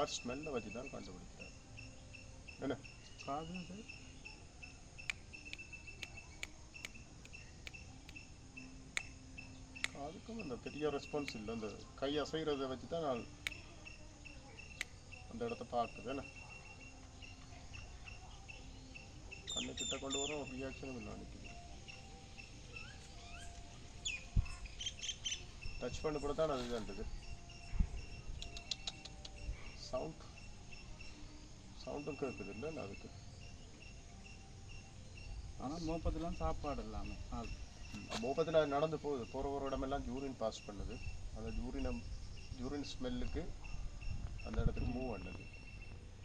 R ஸ்மெல்லை வச்சு தான் கண்டுபிடிக்கிறார் என்ன காது அதுக்கும் அந்த பெரிய ரெஸ்பான்ஸ் இல்லை அந்த கை அசைகிறத வச்சு தான் நான் அந்த இடத்த பார்க்குது என்ன கண்ணு கிட்ட கொண்டு வரும் ரியாக்ஷனும் இல்லை நினைக்குது டச் பண்ண கூட தான் அது இருந்தது சவுண்ட் சவுண்டும் கேட்குது இல்லை அதுக்கு? ஆனால் மோப்பத்தெல்லாம் சாப்பாடு எல்லாமே ஆள். மோபத்தில் நடந்து போகுது. போகிற ஒரு இடமெல்லாம் யூரின் பாஸ் பண்ணுது. அந்த யூரினம் யூரின் ஸ்மெல்லுக்கு அந்த இடத்துக்கு மூவ் பண்ணுது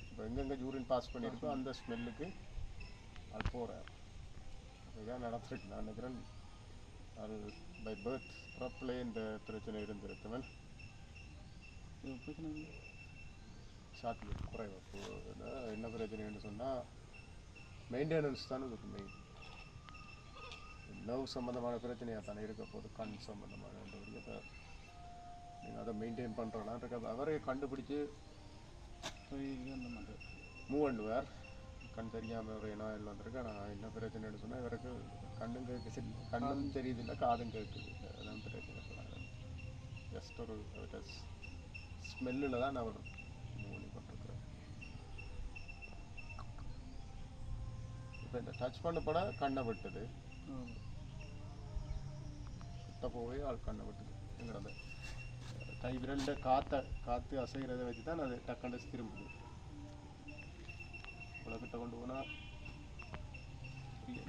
இப்போ எங்கெங்கே யூரின் பாஸ் பண்ணியிருக்கோ அந்த ஸ்மெல்லுக்கு அது போகிறேன் இதுதான் நடந்துருக்கு. நான் நினைக்கிறேன் அது பை பர்த் பிறப்பிலே இந்த பிரச்சனை இருந்திருக்குவன் பிரச்சனை. சாத்தியம் குறைவு. இப்போ என்ன பிரச்சனைன்னு சொன்னால் மெயின்டெனன்ஸ் தான் இதுக்கு மெயின் நர்வ் சம்மந்தமான பிரச்சனையாக தானே இருக்க போகுது கண் சம்மந்தமான விஷயத்தை நீங்கள் அதை மெயின்டைன் பண்ணுறலாம் இருக்க அவரே கண்டுபிடிச்சு மூவ் பண்ணுவார் கண் தெரியாமல் ஒரு நோயில் வந்திருக்கு? ஆனால் என்ன பிரச்சனைன்னு சொன்னால் இவருக்கு கண்ணும் கேட்குது கண்ணும் தெரியுது இல்லை காதும் கேட்குது அதான் பிரச்சனை. ஜஸ்ட் ஒரு ஸ்மெல்லில் தான் அவர் மூவ் பண்ணி கொண்டிருக்கிறார் இப்போ இந்த டச் பண்ணப்பட கண்ணை விட்டது. போய் ஆள் கண்ணை விட்டுது. எங்கிறது கை விரல்ல காற்ற காற்று அசைகிறத வச்சு தான் அது டக்குன்னு திரும்புது இவ்வளோ கிட்ட கொண்டு போனால்